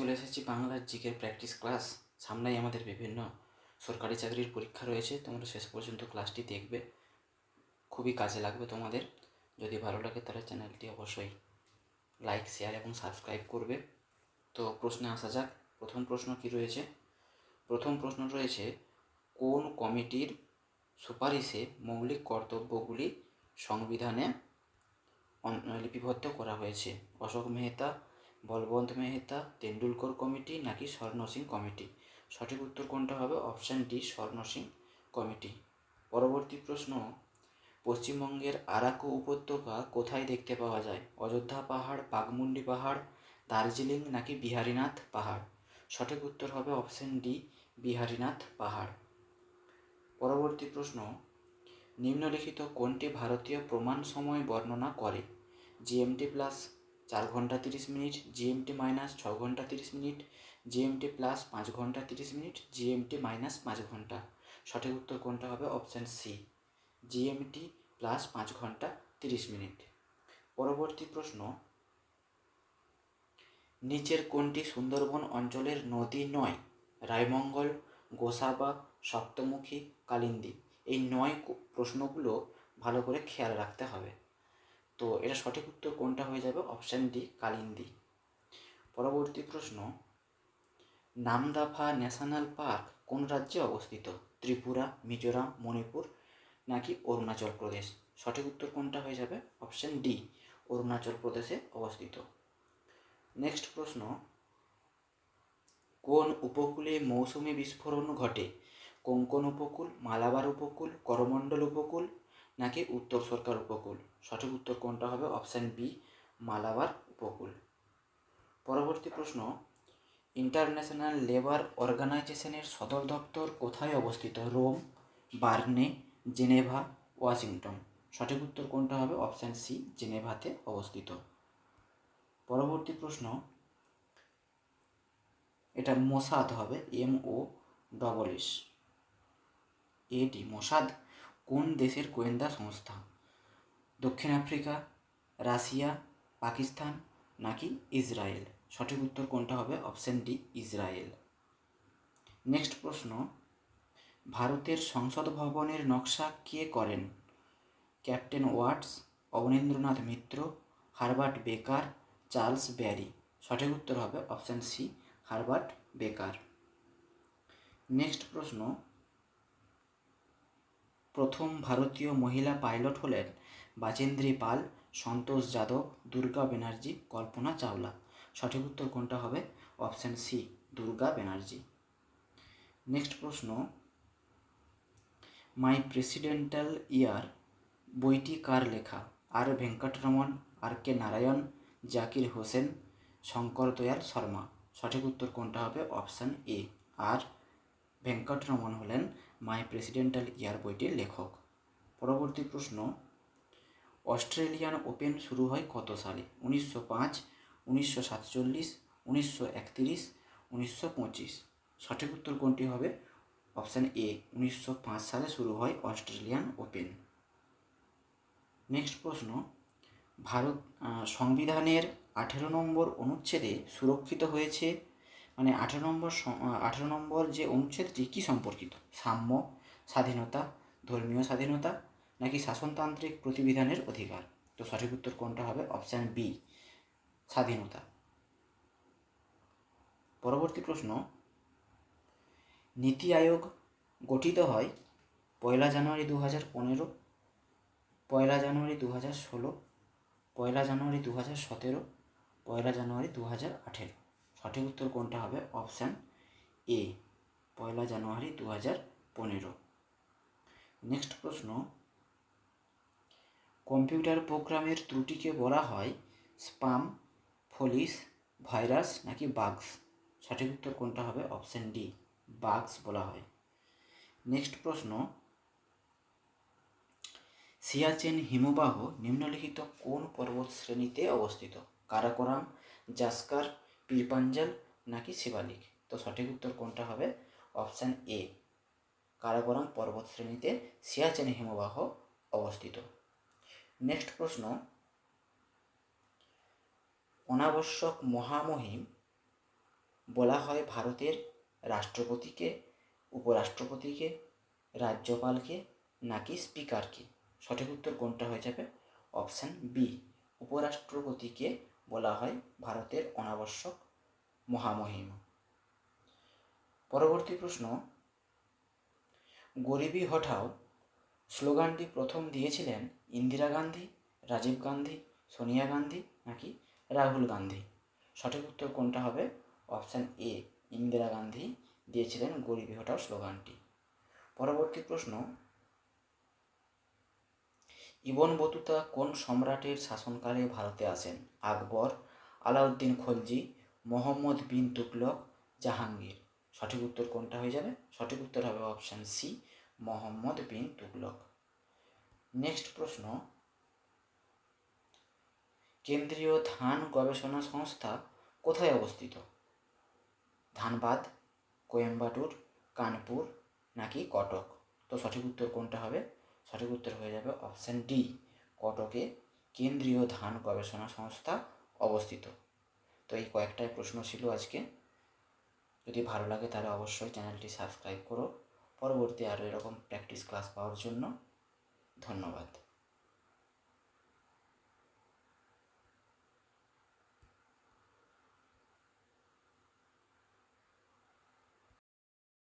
চলে এসেছি বাংলার জিকের প্র্যাকটিস ক্লাস। সামনেই আমাদের বিভিন্ন সরকারি চাকরির পরীক্ষা রয়েছে, তোমরা শেষ পর্যন্ত ক্লাসটি দেখবে। খুবই কাজে লাগবে তোমাদের। যদি ভালো লাগে তাহলে চ্যানেলটি অবশ্যই লাইক, শেয়ার এবং সাবস্ক্রাইব করবে। তো প্রশ্নে আসা যাক, প্রথম প্রশ্ন কি রয়েছে? প্রথম প্রশ্ন রয়েছে, কোন কমিটির সুপারিশে মৌলিক কর্তব্যগুলি সংবিধানে লিপিবদ্ধ করা হয়েছে? অশোক মেহতা বলবন্ত মেহতা, তেন্ডুলকর কমিটি নাকি স্বর্ণ সিং কমিটি? সঠিক উত্তর কোনটা হবে? অপশান ডি, স্বর্ণ সিং কমিটি। পরবর্তী প্রশ্ন, পশ্চিমবঙ্গের আরাকু উপত্যকা কোথায় দেখতে পাওয়া যায়? অযোধ্যা পাহাড়, বাঘমুন্ডি পাহাড়, দার্জিলিং নাকি বিহারীনাথ পাহাড়? সঠিক উত্তর হবে অপশান ডি, বিহারীনাথ পাহাড়। পরবর্তী প্রশ্ন, নিম্নলিখিত কোনটি ভারতীয় প্রমাণ সময় বর্ণনা করে? জিএমটি প্লাস চার ঘণ্টা তিরিশ মিনিট জিএমটি মাইনাস ছ ঘণ্টা তিরিশ মিনিট জিএমটি প্লাস পাঁচ ঘণ্টা তিরিশ মিনিট জিএমটি মাইনাস পাঁচ ঘণ্টা। সঠিক উত্তর কোনটা হবে? অপশান সি জিএমটি প্লাস পাঁচ ঘণ্টা তিরিশ মিনিট। পরবর্তী প্রশ্ন। নিচের কোনটি সুন্দরবন অঞ্চলের নদী নয়? রায়মঙ্গল, গোসাবা, সপ্তমুখী, কালিন্দী। এই নয় প্রশ্নগুলো ভালো করে খেয়াল রাখতে হবে। তো এটা সঠিক উত্তর কোনটা হয়ে যাবে? Option D Kalindi. পরবর্তী প্রশ্ন, নামদাফা ন্যাশনাল পার্ক কোন রাজ্যে অবস্থিত? ত্রিপুরা, মিজোরাম, মণিপুর নাকি অরুণাচল প্রদেশ? সঠিক উত্তর কোনটা হয়ে যাবে? অপশান ডি অরুণাচল প্রদেশে অবস্থিত। নেক্সট প্রশ্ন, কোন উপকূলে মৌসুমী বিস্ফোরণ ঘটে? কোঙ্কন উপকূল? মালাবার উপকূল, করমণ্ডল উপকূল নাকি উত্তর সরকার উপকূল? সঠিক উত্তর কোনটা হবে? অপশান বি, মালাবার উপকূল। পরবর্তী প্রশ্ন, ইন্টারন্যাশনাল লেবার অর্গানাইজেশনের সদর দপ্তর কোথায় অবস্থিত? Rome, Berne, Geneva, Washington. সঠিক উত্তর কোনটা হবে? অপশান সি, জেনেভাতে অবস্থিত। পরবর্তী প্রশ্ন, এটা মোসাদ হবে, এম ও ডবল এস এটি মোসাদ। কোন দেশের গোয়েন্দা সংস্থা? দক্ষিণ আফ্রিকা, রাশিয়া, পাকিস্তান নাকি ইসরায়েল? সঠিক উত্তর কোনটা হবে? Option D, Israel. নেক্সট প্রশ্ন, ভারতের সংসদ ভবনের নকশা কে করেন? Captain Watts, Abanindranath Mitra, Herbert Baker, Charles Barry. সঠিক উত্তর হবে option C, Herbert Baker. Next প্রশ্ন প্রথম ভারতীয় মহিলা পাইলট হলেন বাজেন্দ্রী পাল, সন্তোষ যাদব, দুর্গা ব্যানার্জি কল্পনা চাওলা। সঠিক উত্তর কোনটা হবে? Option C, Durga Banerjee next প্রশ্ন। মাই প্রেসিডেন্টাল ইয়ার বইটি কার লেখা? আর ভেঙ্কটরমন, আর কে নারায়ণ, জাকির হোসেন, শঙ্কর দয়াল শর্মা। সঠিক উত্তর কোনটা হবে? অপশান এ, আর ভেঙ্কটরমন হলেন মাই প্রেসিডেন্টাল ইয়ার বইটির লেখক। পরবর্তী প্রশ্ন, অস্ট্রেলিয়ান ওপেন শুরু হয় কত সালে? উনিশশো পাঁচ, উনিশশো সাতচল্লিশ, উনিশশো একতিরিশ, উনিশশো পঁচিশ। সঠিক উত্তর কোনটি হবে? অপশান এ, উনিশশো পাঁচ সালে শুরু হয় অস্ট্রেলিয়ান ওপেন। নেক্সট প্রশ্ন, ভারত সংবিধানের আঠেরো নম্বর অনুচ্ছেদে সুরক্ষিত হয়েছে মানে আঠেরো নম্বর আঠেরো নম্বর যে অনুচ্ছেদটি কী সম্পর্কিত? সাম্য, স্বাধীনতা, ধর্মীয় স্বাধীনতা নাকি শাসনতান্ত্রিক প্রতিবিধানের অধিকার? তো সঠিক উত্তর কোনটা হবে? অপশান বি, স্বাধীনতা। পরবর্তী প্রশ্ন, নীতি আয়োগ গঠিত হয় পয়লা জানুয়ারি দু হাজার পনেরো, পয়লা জানুয়ারি দু হাজার ষোলো, পয়লা জানুয়ারি দু হাজার সতেরো, পয়লা জানুয়ারি দু হাজার আঠেরো। সঠিক উত্তর কোনটা হবে? অপশান এ, পয়লা জানুয়ারি দু হাজার পনেরো। নেক্সট প্রশ্ন, কম্পিউটার প্রোগ্রামের ত্রুটিকে বলা হয় স্পাম, ফলিস, ভাইরাস নাকি বাগস? সঠিক উত্তর কোনটা হবে? অপশান ডি, বাগস বলা হয়। নেক্সট প্রশ্ন, সিয়াচেন হিমবাহ নিম্নলিখিত কোন পর্বত শ্রেণীতে অবস্থিত? কারাকোরাম, জাস্কার পীরপাঞ্জাল নাকি শিবালিক? তো সঠিক উত্তর কোনটা হবে? Option A. কারাকোরাম পর্বত শ্রেণীতে সিয়াচেন হিমবাহ অবস্থিত। নেক্সট প্রশ্ন। অনাবশ্যক মহামহিম বলা হয় ভারতের রাষ্ট্রপতিকে, উপরাষ্ট্রপতিকে, রাজ্যপালকে নাকি স্পিকারকে? সঠিক উত্তর কোনটা হয়ে যাবে? Option B. উপরাষ্ট্রপতিকে বলা হয় ভারতের অনাবশ্যক মহামহিম। পরবর্তী প্রশ্ন, গরিবি হঠাও স্লোগানটি প্রথম দিয়েছিলেন ইন্দিরা গান্ধী, রাজীব গান্ধী, সোনিয়া গান্ধী নাকি রাহুল গান্ধী? সঠিক উত্তর কোনটা হবে? অপশান এ, ইন্দিরা গান্ধী দিয়েছিলেন গরিবি হটাও স্লোগানটি। পরবর্তী প্রশ্ন ইবন বতুতা কোন সম্রাটের শাসনকালে ভারতে আসেন? আকবর, আলাউদ্দিন খলজি, মোহাম্মদ বিন তুগলক, জাহাঙ্গীর। সঠিক উত্তর কোনটা হয়ে যাবে? সঠিক উত্তর হবে option C Mohammad bin Tughlaq. Next প্রশ্ন। কেন্দ্রীয় ধান গবেষণা সংস্থা কোথায় অবস্থিত? ধানবাদ, কোয়েম্বাটুর, কানপুর নাকি কটক? তো সঠিক উত্তর কোনটা হবে? সঠিক উত্তর হয়ে যাবে অপশান ডি কটকে কেন্দ্রীয় ধান গবেষণা সংস্থা অবস্থিত। তো এই কয়েকটাই প্রশ্ন ছিল আজকে। যদি ভালো লাগে তাহলে অবশ্যই চ্যানেলটি সাবস্ক্রাইব করো। পরবর্তী আরও এরকম প্র্যাকটিস ক্লাস পাওয়ার জন্য ধন্যবাদ।